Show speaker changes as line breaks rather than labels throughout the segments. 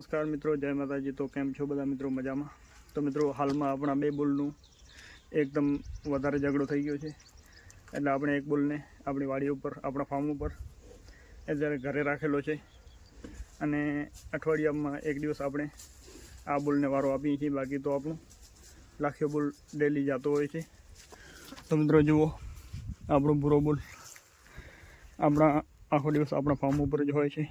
નમસ્કાર મિત્રો, જય માતાજી. તો કેમ છો બધા મિત્રો? મજામાં? તો મિત્રો, હાલમાં આપણા બે બોલનું એકદમ વધારે ઝઘડો થઈ ગયો છે. એટલે આપણે એક બોલને આપણી વાડી ઉપર, આપણા ફાર્મ ઉપર અત્યારે ઘરે રાખેલો છે. અને અઠવાડિયામાં એક દિવસ આપણે આ બોલને વારો આપીએ છીએ. બાકી તો આપણું લાખ્યો બોલ ડેલી જતો હોય છે. તો મિત્રો, જુઓ, આપણો ભૂરો બોલ આપણા આખો દિવસ આપણા ફાર્મ ઉપર જ હોય છે.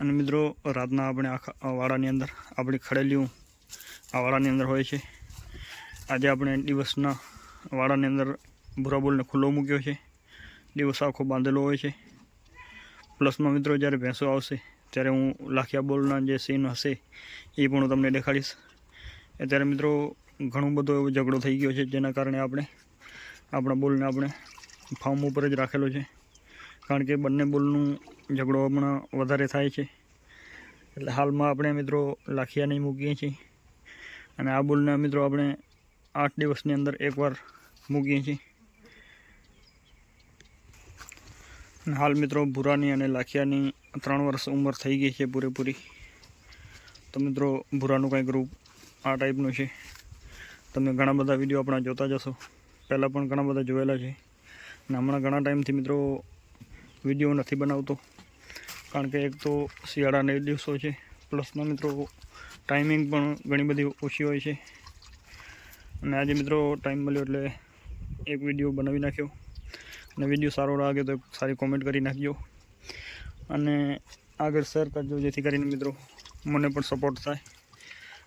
અને મિત્રો, રાતના આપણે આખા વાડાની અંદર આપણી ખડેલીઓ આ વાડાની અંદર હોય છે. આજે આપણે દિવસના વાડાની અંદર ભૂરા બોલને ખુલ્લો મૂક્યો છે. દિવસ આખો બાંધેલો હોય છે. પ્લસમાં મિત્રો, જ્યારે ભેંસો આવશે, ત્યારે હું લાખિયા બોલના જે સીન હશે, એ પણ હું તમને દેખાડીશ. અત્યારે મિત્રો, ઘણો બધો એવો ઝઘડો થઈ ગયો છે, જેના કારણે આપણે આપણા બોલને આપણે ફાર્મ ઉપર જ રાખેલો છે. કારણ કે બંને બોલનું ઝઘડો હમણાં વધારે થાય છે. એટલે હાલમાં આપણે મિત્રો લાખિયા નહીં મૂકીએ છીએ. અને આ બોલને મિત્રો આપણે આઠ દિવસની અંદર એકવાર મૂકીએ છીએ. હાલ મિત્રો ભૂરાની અને લાખિયાની ત્રણ વર્ષ ઉંમર થઈ ગઈ છે પૂરેપૂરી. તો મિત્રો ભૂરાનું કંઈક રૂપ આ ટાઈપનું છે. તમે ઘણા બધા વીડિયો આપણા જોતા જશો પહેલાં પણ ઘણા બધા જોયેલા છે. અને હમણાં ઘણા ટાઈમથી મિત્રો વીડિયો નથી બનાવતો. કારણ કે એક તો શિયાળાના દિવસો છે. પ્લસમાં મિત્રો ટાઈમિંગ પણ ઘણી બધી ઓછી હોય છે. અને આજે મિત્રો ટાઈમ મળ્યો એટલે એક વીડિયો બનાવી નાખ્યો. અને વીડિયો સારો લાગે તો સારી કોમેન્ટ કરી નાખજો. અને આગળ શેર કરજો જેથી કરીને મિત્રો મને પણ સપોર્ટ થાય.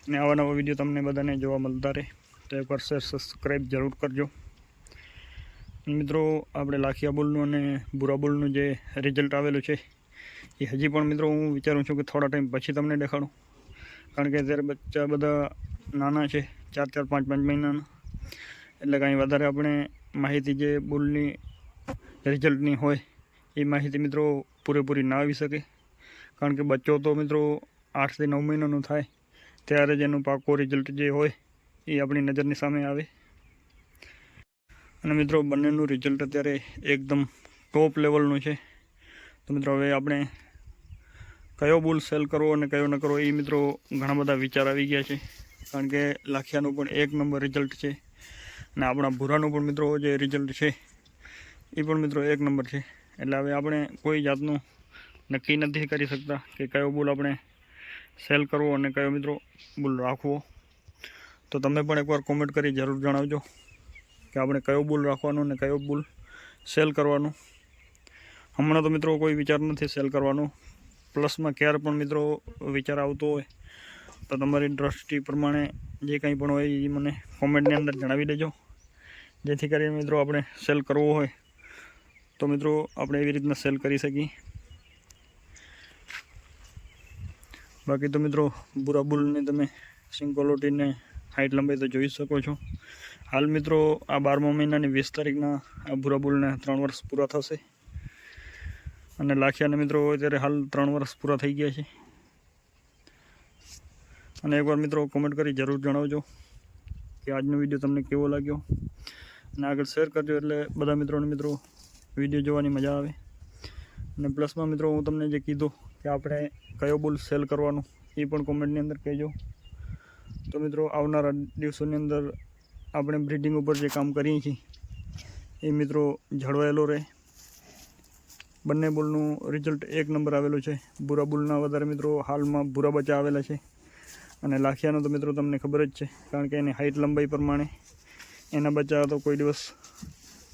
અને આવા નવા વીડિયો તમને બધાને જોવા મળતા રહે. તો એકવાર શેર સબસ્ક્રાઈબ જરૂર કરજો. મિત્રો, આપણે લાખિયા બોલનું અને બુરા બોલનું જે રિઝલ્ટ આવેલું છે, એ હજી પણ મિત્રો હું વિચારું છું કે થોડા ટાઈમ પછી તમને દેખાડું. કારણ કે અત્યારે બચ્ચા બધા નાના છે, ચાર ચાર, પાંચ પાંચ મહિનાના, એટલે કાંઈ વધારે આપણે માહિતી જે બોલની રિઝલ્ટની હોય, એ માહિતી મિત્રો પૂરેપૂરી ના આવી શકે. કારણ કે બચ્ચો તો મિત્રો આઠથી નવ મહિનાનો થાય, ત્યારે જ એનું પાકો રિઝલ્ટ જે હોય, એ આપણી નજરની સામે આવે. અને મિત્રો, બંનેનું રિઝલ્ટ અત્યારે એકદમ ટોપ લેવલનું છે. તો મિત્રો, હવે આપણે કયો બુલ સેલ કરવો અને કયો ન કરવો એ મિત્રો ઘણા બધા વિચાર આવી ગયા છે. કારણ કે લાખિયાનું પણ એક નંબર રિઝલ્ટ છે અને આપણા ભૂરાનું પણ મિત્રો જે રિઝલ્ટ છે એ પણ મિત્રો એક નંબર છે. એટલે હવે આપણે કોઈ જાતનું નક્કી નથી કરી શકતા કે કયો બુલ આપણે સેલ કરવો અને કયો મિત્રો બુલ રાખવો. તો તમે પણ એકવાર કોમેન્ટ કરી જરૂર જણાવજો. કે આપણે કયો બુલ રાખવાનો અને કયો બુલ સેલ કરવાનો. હમણાં તો મિત્રો કોઈ વિચાર નથી સેલ કરવાનો. પ્લસમાં ક્યારે પણ મિત્રો વિચાર આવતો હોય, તો તમારી દ્રષ્ટિ પ્રમાણે જે કંઈ પણ હોય એ મને કોમેન્ટની અંદર જણાવી દેજો. જેથી કરીને મિત્રો આપણે સેલ કરવો હોય, તો મિત્રો આપણે એવી રીતના સેલ કરી શકીએ. બાકી તો મિત્રો બુરા બુલને તમે સિંકોલોટીને હાઇટ લંબાઈ તો જોઈ શકો છો. હાલ મિત્રો આ બારમા મહિનાની વીસ તારીખના આ ભૂરા બુલને ત્રણ વર્ષ પૂરા થશે. અને લાખિયાને મિત્રો અત્યારે હાલ ત્રણ વર્ષ પૂરા થઈ ગયા છે. અને એકવાર મિત્રો કોમેન્ટ કરી જરૂર જણાવજો કે આજનો વીડિયો તમને કેવો લાગ્યો? અને આગળ શેર કરજો એટલે બધા મિત્રોને મિત્રો વીડિયો જોવાની મજા આવે. અને પ્લસમાં મિત્રો હું તમને જે કીધું કે આપણે કયો બુલ સેલ કરવાનું, એ પણ કોમેન્ટની અંદર કહેજો. તો મિત્રો આવનારા દિવસોની અંદર આપણે બ્રિડિંગ ઉપર જે કામ કરીએ છીએ, એ મિત્રો જળવાયેલો રહે. બંને બોલનું રિઝલ્ટ એક નંબર આવેલું છે. ભૂરા બોલના વધારે મિત્રો હાલમાં ભૂરા બચ્ચા આવેલા છે. અને લાખિયાનો તો મિત્રો તમને ખબર જ છે, કારણ કે એની હાઇટ લંબાઈ પ્રમાણે એના બચ્ચા તો કોઈ દિવસ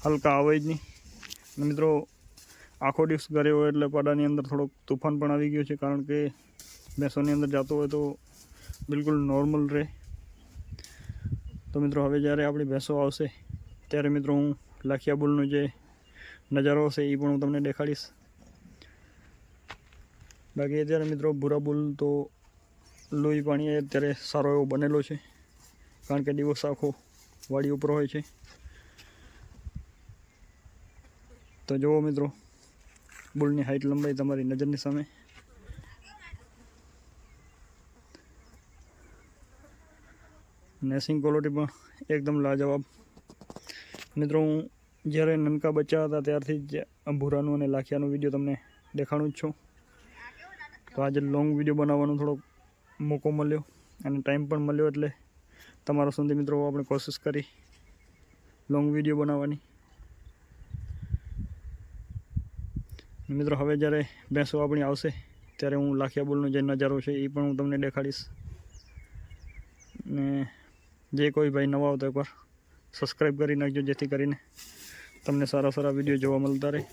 હલકા આવે જ નહીં. મિત્રો, આખો દિવસ ઘરે હોય એટલે પાડાની અંદર થોડોક તુફાન પણ આવી ગયું છે, કારણ કે ભેંસોની અંદર જતો હોય તો બિલકુલ નોર્મલ રહે. તો મિત્રો હવે જ્યારે આપણી ભેંસો આવશે, ત્યારે મિત્રો હું લાખિયા બુલનો જે નજારો હશે એ પણ હું તમને દેખાડીશ. બાકી અત્યારે મિત્રો ભૂરા બુલ તો લોહી પાણી અત્યારે સારો એવો બનેલો છે, કારણ કે દિવસ આખો વાડી ઉપર હોય છે. તો જુઓ મિત્રો, બુલની હાઇટ લંબાઈ તમારી નજરની સામે. નેસિંગ ક્વોલિટી પણ એકદમ લાજવાબ. મિત્રો, હું જ્યારે નનકા બચ્ચા હતા ત્યારથી જ ભૂરાનું અને લાખિયાનું વીડિયો તમને દેખાડું જ છું. તો આજે લોંગ વીડિયો બનાવવાનો થોડો મોકો મળ્યો અને ટાઈમ પણ મળ્યો એટલે તમારા સુધી મિત્રો આપણે કોશિશ કરી લોંગ વીડિયો બનાવવાની. મિત્રો, હવે જ્યારે ભેંસો આપણી આવશે, ત્યારે હું લાખિયા બોલનો જે નજારો છે એ પણ હું તમને દેખાડીશ. ને જે કોઈ ભાઈ નવા આવતો એકવાર સબસ્ક્રાઈબ કરી નાખજો, જેથી કરીને તમને સારા સારા વીડિયો જોવા મળતા રહે.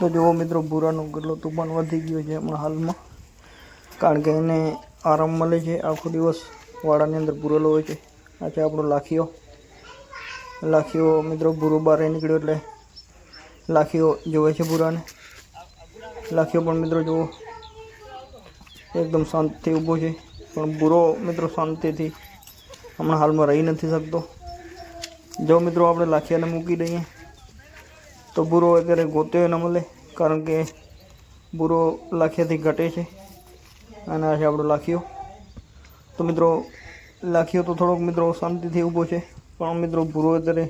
તો જુઓ મિત્રો, ભૂરાનો કેટલો તુફાન વધી ગયો છે હમણાં હાલમાં. કારણ કે એને આરામ મળે છે. આખો દિવસ વાડાની અંદર પૂરેલો હોય છે. આ છે આપણો લાખીઓ. લાખીઓ મિત્રો, ભૂરો બહાર નીકળ્યો એટલે લાખીઓ જોવે છે ભૂરાને. લાખીઓ પણ મિત્રો, જુઓ, એકદમ શાંતથી ઊભો છે. પણ બુરો મિત્રો શાંતિથી હમણાં હાલમાં રહી નથી શકતો. જો મિત્રો આપણે લાખિયાને મૂકી દઈએ, તો બુરો અત્યારે ગોત્યો ન મળે કારણ કે બુરો લાખિયાથી ઘટે છે અને આ છે આપણો લાખિયો. તો મિત્રો, લાખિયો તો થોડોક મિત્રો શાંતિથી ઊભો છે, પણ મિત્રો બુરો અત્યારે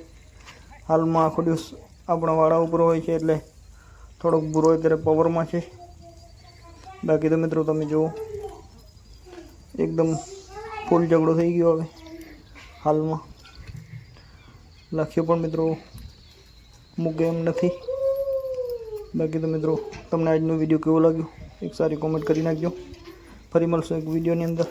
હાલમાં આખો દિવસ આપણા વાળા ઉપર હોય છે, એટલે થોડોક બુરો અત્યારે પવરમાં છે. બાકી તો મિત્રો તમે જુઓ. એકદમ ફૂલ ઝઘડો થઈ ગયો હવે હાલમાં. લખ્યો પણ મિત્રો, મૂકે એમ નથી. બાકી તો મિત્રો, તમને આજનો વીડિયો કેવો લાગ્યો? એક સારી કોમેન્ટ કરી નાખજો. ફરી મળશું એક વિડીયોની અંદર.